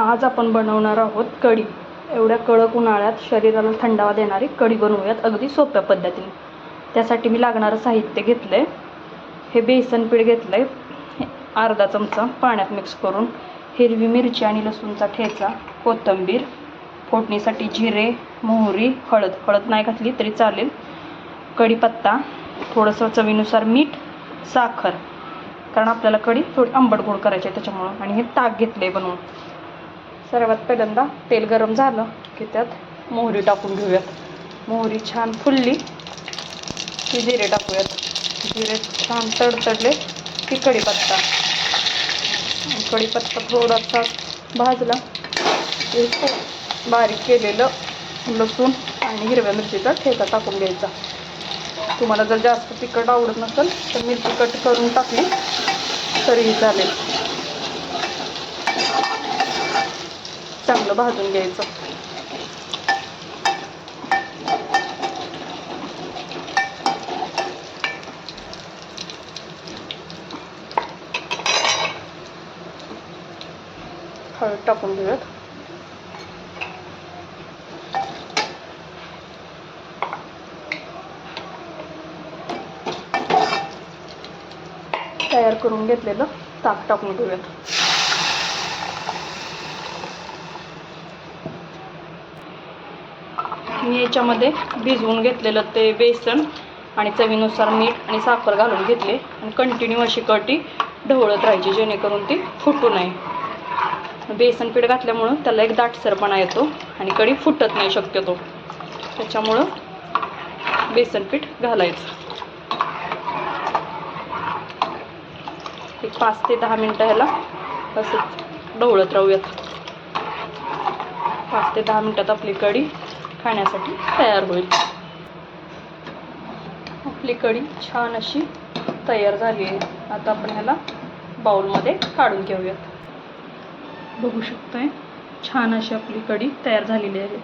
आज आपण बनवणार आहोत कढी. एवढ्या कडक उन्हाळ्यात शरीराला थंडावा देणारी कढी बनवूयात अगदी सोप्या पद्धतीने. त्यासाठी मी लागणारं साहित्य घेतलं आहे हे बेसन पीठ घेतलं आहे अर्धा चमचा पाण्यात मिक्स करून हिरवी मिरची आणि लसूणचा ठेचा कोथिंबीर फोडणीसाठी जिरे मोहरी हळद. हळद नाही घातली तरी चालेल. कढीपत्ता थोडंसं चवीनुसार मीठ साखर. कारण आपल्याला कढी थोडी आंबट गोड करायची आहे त्याच्यामुळं. आणि हे ताक घेतलं आहे बनवून. सर्वात पहिल्यांदा तेल गरम झालं की त्यात मोहरी टाकून घेऊयात. मोहरी छान फुलली की जिरे टाकूयात. जिरे छान तडतडले की कढीपत्ता. कढीपत्ता थोडासा भाजला बारीक केलेलं लसूण आणि हिरव्या मिरचीचा ठेचा टाकून घ्यायचा. तुम्हाला जर जास्त तिखट आवडत नसेल तर मिरची कट करून टाकली तरीही चालेल. चांगलं भाजून घ्यायचं. हळद टाकून घेऊयात. तयार करून घेतलेलं ताक टाकून घेऊयात. मी याच्यामध्ये भिजवून घेतलेलं ते बेसन आणि चवीनुसार मीठ आणि साखर घालून घेतले. आणि कंटिन्यू अशी कटी ढवळत राहायची जेणेकरून ती फुटू नये. बेसन पीठ घातल्यामुळं त्याला एक दाटसरपणा येतो आणि कढी फुटत नाही शक्यतो. त्याच्यामुळं बेसन पीठ घालायचं. एक पाच ते दहा मिनटं ह्याला असंच ढवळत राहूयात. पाच ते दहा मिनटात आपली कढी खाण्यासाठी तयार होईल. आपली कढी छान अशी तयार झाली आहे. आता आपण ह्याला बाउलमध्ये काढून घेऊयात. बघू शकतोय छान अशी आपली कढी तयार झालेली आहे.